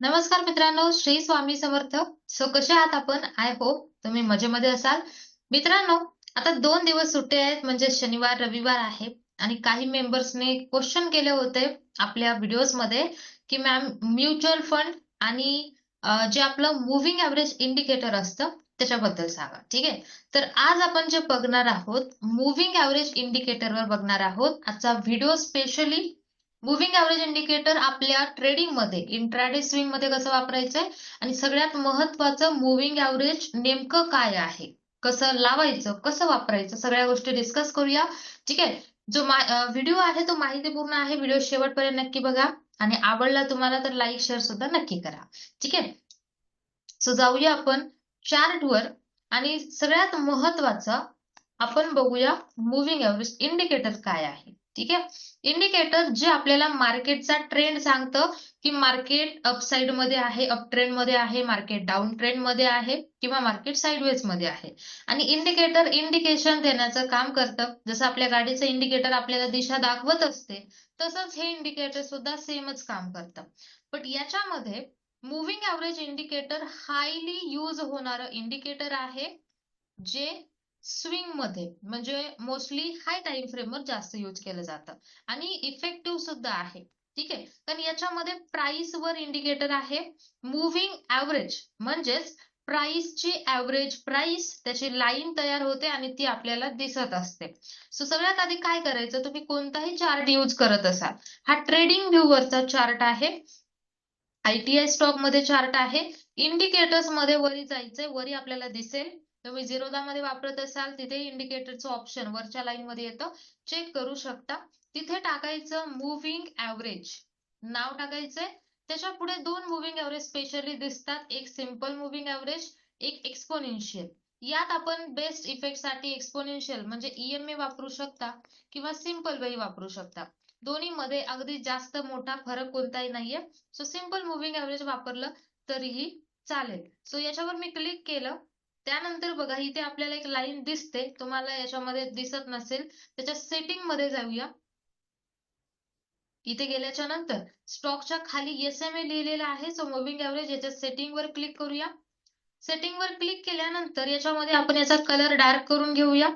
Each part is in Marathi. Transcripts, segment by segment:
नमस्कार मित्रांनो श्री स्वामी समर्थ. सो कसे आहात आपण? आय होप तुम्ही मजेमध्ये असाल. मित्रांनो आता दोन दिवस सुट्टे आहेत म्हणजे शनिवार रविवार आहे. आणि काही मेंबर्सने क्वेश्चन केले होते आपल्या व्हिडिओजमध्ये की मॅम म्युच्युअल फंड आणि जे आपलं मुव्हिंग ॲव्हरेज इंडिकेटर असतं त्याच्याबद्दल सांगा. ठीक आहे? तर आज आपण जे बघणार आहोत मुव्हिंग ॲव्हरेज इंडिकेटरवर बघणार आहोत. आजचा video specially moving average indicator आपल्या ट्रेडिंगमध्ये इंट्राडे स्विंगमध्ये कसं वापरायचंय? आणि सगळ्यात महत्वाचं मुव्हिंग ॲव्हरेज नेमकं काय आहे? कसं लावायचं? कसं वापरायचं? सगळ्या गोष्टी डिस्कस करूया. ठीक आहे? जो व्हिडिओ आहे तो माहितीपूर्ण आहे. व्हिडिओ शेवटपर्यंत नक्की बघा. आणि आवडला तुम्हाला तर लाईक शेअर सुद्धा नक्की करा. ठीक आहे? सो जाऊया आपण चार्टवर आणि सगळ्यात महत्वाचं आपण बघूया मुव्हिंग एव्हरेज इंडिकेटर काय आहे. ठीक आहे? इंडिकेटर जे आपल्याला मार्केटचा ट्रेंड सांगतं की मार्केट अपसाइडमध्ये आहे अप ट्रेंडमध्ये आहे मार्केट डाऊन ट्रेंडमध्ये आहे किंवा मार्केट साईडवेजमध्ये आहे. आणि इंडिकेटर इंडिकेशन देण्याचं काम करतं. जसं आपल्या गाडीचं इंडिकेटर आपल्याला दिशा दाखवत असते तसंच हे इंडिकेटर सुद्धा सेमच काम करतं. पण याच्यामध्ये moving average indicator highly use होणारं इंडिकेटर आहे जे स्विंगमध्ये म्हणजे मोस्टली हाय टाइम फ्रेमवर जास्त यूज केलं जातं. आणि इफेक्टिव्ह सुद्धा आहे. ठीक आहे? कारण याच्यामध्ये प्राइस वर इंडिकेटर आहे. मुव्हिंग ॲव्हरेज म्हणजेच प्राइसची ॲव्हरेज प्राइस त्याची लाईन तयार होते आणि ती आपल्याला दिसत असते. सो सगळ्यात आधी काय करायचं? तुम्ही कोणताही चार्ट यूज करत असाल. हा ट्रेडिंग व्ह्यूवरचा चार्ट आहे. आयटीआय स्टॉकमध्ये चार्ट आहे. इंडिकेटर्समध्ये वरी जायचंय वरी आपल्याला दिसेल. तुम्ही झिरोदा मध्ये वापरत असाल तिथे इंडिकेटरचं ऑप्शन वरच्या लाईन मध्ये येतं. चेक करू शकता. तिथे टाकायचं मुव्हिंग ॲव्हरेज नाव टाकायचंय. त्याच्या पुढे दोन मुव्हिंग ॲव्हरेज स्पेशली दिसतात. एक सिंपल मुव्हिंग ॲव्हरेज एक एक्सपोनेन्शियल यात आपण बेस्ट इफेक्टसाठी एक्सपोनेन्शियल म्हणजे ईएमए वापरू शकता किंवा सिंपल वेही वापरू शकता. दोन्ही मध्ये अगदी जास्त मोठा फरक कोणताही नाहीये. सो सिंपल मुव्हिंग ॲव्हरेज वापरलं तरीही चालेल. सो याच्यावर मी क्लिक केलं. त्यानंतर बघा इथे आपल्याला एक लाईन दिसते. तुम्हाला याच्यामध्ये दिसत नसेल. त्याच्या सेटिंगमध्ये जाऊया. इथे गेल्याच्यानंतर स्टॉकच्या खाली एस एम ए लिहिलेलं आहे. सो मुव्हिंग ॲव्हरेज याच्या सेटिंग वर क्लिक करूया. सेटिंग वर क्लिक केल्यानंतर याच्यामध्ये आपण याचा कलर डार्क करून घेऊया.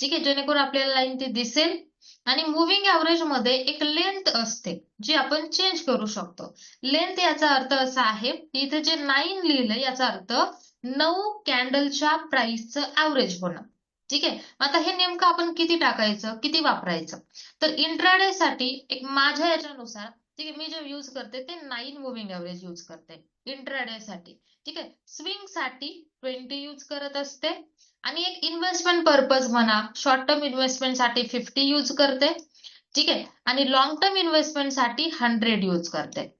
ठीक आहे? जेणेकरून आपल्याला लाईन ती दिसेल. आणि मुव्हिंग ॲव्हरेजमध्ये एक लेंथ असते जी आपण चेंज करू शकतो. लेंथ याचा अर्थ असा आहे की इथे जे नाईन लिहिलं याचा अर्थ नऊ कॅन्डलच्या प्राइसचं ॲव्हरेज होणं. ठीक आहे? आता हे नेमकं आपण किती टाकायचं किती वापरायचं? तर इंट्राडे साठी एक माझ्या याच्यानुसार ठीक आहे मी जे यूज करते ते नाईन मुव्हिंग ॲव्हरेज यूज करते इंट्राडे साठी ठीक आहे? स्विंगसाठी ट्वेंटी यूज करत असते. आणि एक इन्व्हेस्टमेंट पर्पज म्हणा शॉर्ट टर्म इन्व्हेस्टमेंटसाठी फिफ्टी यूज करते. ठीक आहे? आणि लॉंग टर्म इन्व्हेस्टमेंटसाठी हंड्रेड यूज करते.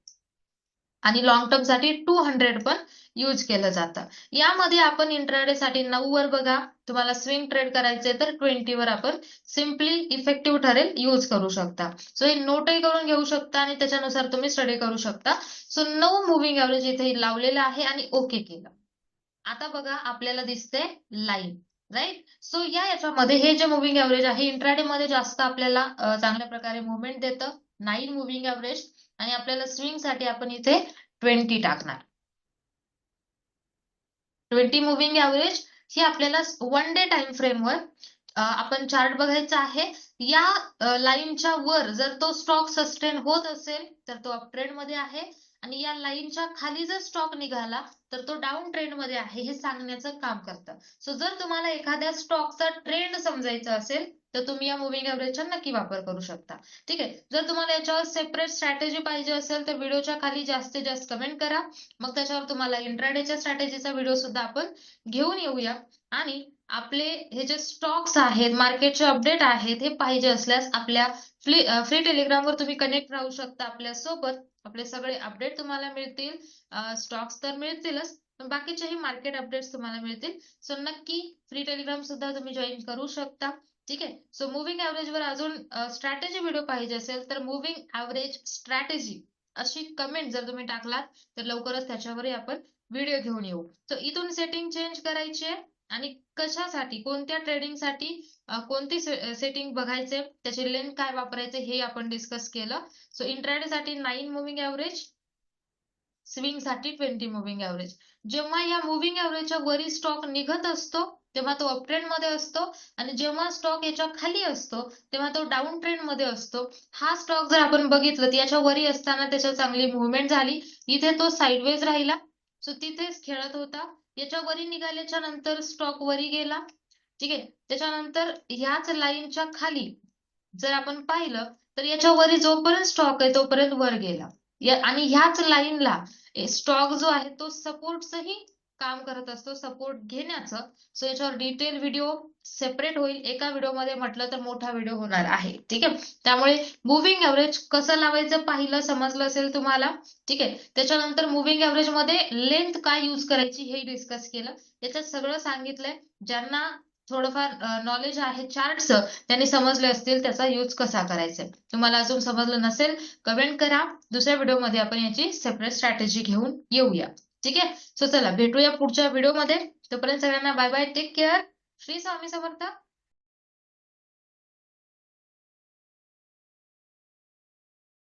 आणि लॉंग टर्मसाठी टू हंड्रेड पण यूज केलं जातं. यामध्ये आपण इंट्राडे साठी नऊ वर बघा. तुम्हाला स्विंग ट्रेड करायचे तर ट्वेंटी वर आपण सिम्पली इफेक्टिव्ह ठरेल यूज करू शकता. सो हे नोटही करून घेऊ शकता आणि त्याच्यानुसार तुम्ही स्टडी करू शकता. सो नऊ मुव्हिंग ॲव्हरेज इथे लावलेलं आहे आणि ओके केलं. आता बघा आपल्याला दिसते लाईन राईट सो या याच्यामध्ये हे जे मुव्हिंग ॲव्हरेज आहे इंट्राडे मध्ये जास्त आपल्याला चांगल्या प्रकारे मुवमेंट देतं. नाईन मुव्हिंग ॲव्हरेज आणि आपल्याला स्विंगसाठी आपण इथे ट्वेंटी टाकणार. ट्वेंटी मुव्हिंग ॲव्हरेज ही आपल्याला वन डे टाइम फ्रेमवर आपण चार्ट बघायचा आहे. या लाईनच्या वर जर तो स्टॉक सस्टेन होत असेल तर तो अप ट्रेंडमध्ये आहे. आणि या लाईनच्या खाली जर स्टॉक निघाला तर तो डाऊन ट्रेंडमध्ये आहे हे सांगण्याचं काम करतं. सो जर तुम्हाला एखाद्या स्टॉकचा ट्रेंड समजायचा असेल तर तुम्ही या मुव्हिंग ॲव्हरेजचा नक्की वापर करू शकता. ठीक आहे? जर तुम्हाला याच्यावर सेपरेट स्ट्रॅटेजी पाहिजे असेल तर व्हिडिओच्या खाली जास्तीत जास्त कमेंट करा. मग त्याच्यावर तुम्हाला इंट्राडेच्या स्ट्रॅटेजीचा व्हिडिओ सुद्धा आपण घेऊन येऊया. आणि आपले हे जे स्टॉक्स आहेत मार्केटचे अपडेट आहेत हे पाहिजे असल्यास आपल्या फ्री फ्री टेलिग्रामवर तुम्ही कनेक्ट राहू शकता आपल्यासोबत. आपले सगळे अपडेट तुम्हाला मिळतील. स्टॉक्स तर मिळतीलच पण बाकीचेही मार्केट अपडेट्स तुम्हाला मिळतील. सो नक्की फ्री टेलिग्राम सुद्धा तुम्ही जॉईन करू शकता. ठीक आहे? सो मुव्हिंग ॲव्हरेज वर अजून स्ट्रॅटेजी व्हिडिओ पाहिजे असेल तर मुव्हिंग ॲव्हरेज स्ट्रॅटेजी अशी कमेंट जर तुम्ही टाकलात तर लवकरच त्याच्यावरही आपण व्हिडिओ घेऊन येऊ. सो इथून सेटिंग चेंज करायची आहे आणि कशासाठी कोणत्या ट्रेडिंगसाठी कोणती सेटिंग बघायचे त्याची लेंथ काय वापरायचे हे आपण डिस्कस केलं. सो इंट्राडे साठी नाईन मुव्हिंग ॲव्हरेज स्विंगसाठी ट्वेंटी मुव्हिंग ॲव्हरेज जेव्हा या मुव्हिंग ॲव्हरेजच्या वरी स्टॉक निघत असतो तेव्हा तो अपमध्ये असतो आणि जेव्हा स्टॉक याच्या खाली असतो तेव्हा तो डाऊन ट्रेंडमध्ये असतो. हा स्टॉक जर आपण बघितलं तर याच्या वरी असताना त्याच्या चांगली मुवमेंट झाली. इथे तो साईडवेज राहिला. सो तिथेच खेळत होता. याच्या वरी निघाल्याच्या नंतर स्टॉक वरी गेला. ठीक आहे? त्याच्यानंतर ह्याच लाईनच्या खाली जर आपण पाहिलं तर याच्या वरी जोपर्यंत स्टॉक आहे तोपर्यंत वर गेला. आणि ह्याच लाईनला स्टॉक जो आहे तो सपोर्टचंही काम करत असतो सपोर्ट घेण्याचं. सो याच्यावर डिटेल व्हिडिओ सेपरेट होईल. एका व्हिडिओमध्ये म्हटलं तर मोठा व्हिडिओ होणार आहे. ठीक आहे? त्यामुळे मुव्हिंग ॲव्हरेज कसं लावायचं पाहिलं समजलं असेल तुम्हाला? ठीक आहे? त्याच्यानंतर मुव्हिंग ॲव्हरेजमध्ये लेंथ काय यूज करायची हे डिस्कस केलं. याच्यात सगळं सांगितलंय. ज्यांना थोडंफार नॉलेज आहे चार्टचं त्यांनी समजले असतील त्याचा यूज कसा करायचा तुम्हाला अजून समजलं नसेल कमेंट करा. दुसऱ्या व्हिडिओमध्ये आपण याची सेपरेट स्ट्रॅटेजी घेऊन येऊया. ठीक आहे? सो चला भेटूया पुढच्या व्हिडिओमध्ये तोपर्यंत सगळ्यांना bye bye take care Shri Swami Samarth.